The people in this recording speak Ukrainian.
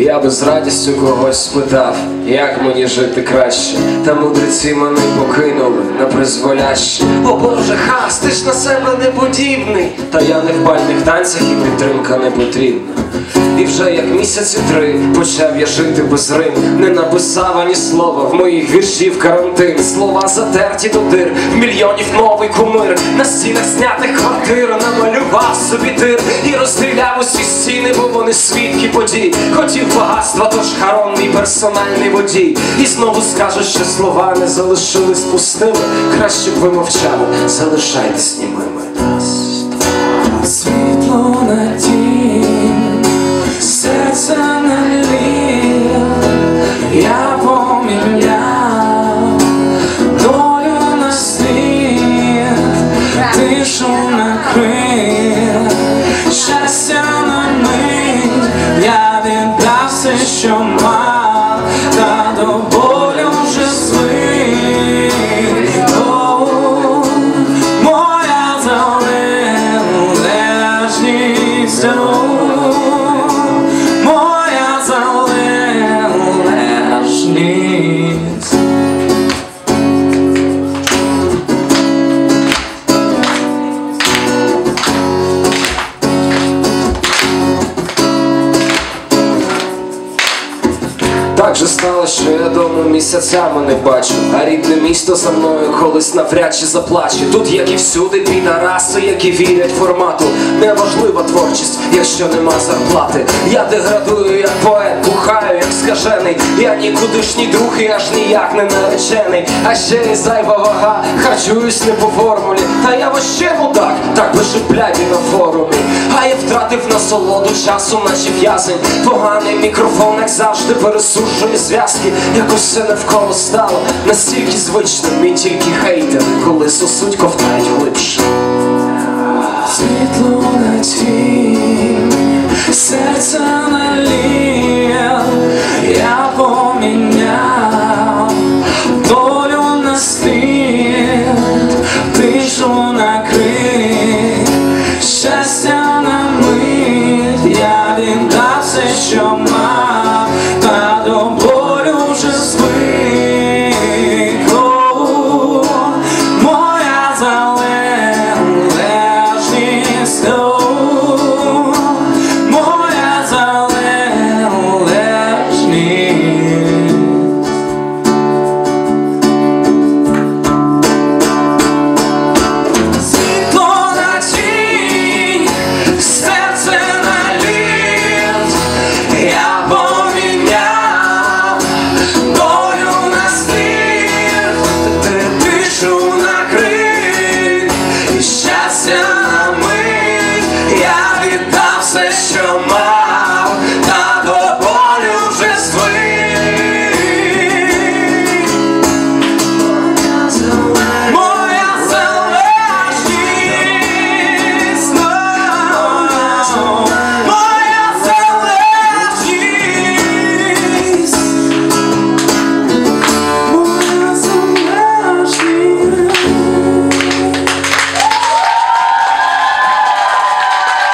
Я би з радістю когось спитав, як мені жити краще, та мудреці мене покинули на призволяще. О Боже, хас, ти ж на себе неподібний. Та я не в бальних танцях і підтримка не потрібна. І вже як місяці три почав я жити без рим, не написав ані слова в моїх віршів карантин. Слова затерті до дир, мільйонів новий кумир. На стінах знятих квартир намалював собі тир і розстріляв усі стіни, бо вони свідки подій. Хотів багатства, тож харонний персональний водій. І знову скажу, що слова не залишились пустими. Краще б ви мовчали, залишайтесь німими. Я поміняв долю на світ, тишу накрив, Так же стало, що я дому місяцями не бачу, а рідне місто за мною колись навряд чи заплаче. Тут, як і всюди, підараси, які вірять формату. Неважлива творчість, якщо нема зарплати. Я деградую як поет, скажений. Я нікудишній друг і аж ніяк не наречений. А ще й зайва вага, харчуюсь не по формулі. Та я вообще мудак, так пише бляді на форумі. А я втратив насолоду часу, наче в'язень. Поганий мікрофон, як завжди, пересушує зв'язки. Якось все навколо стало настільки звичним. І тільки хейтери, коли сосуть, ковтають tell me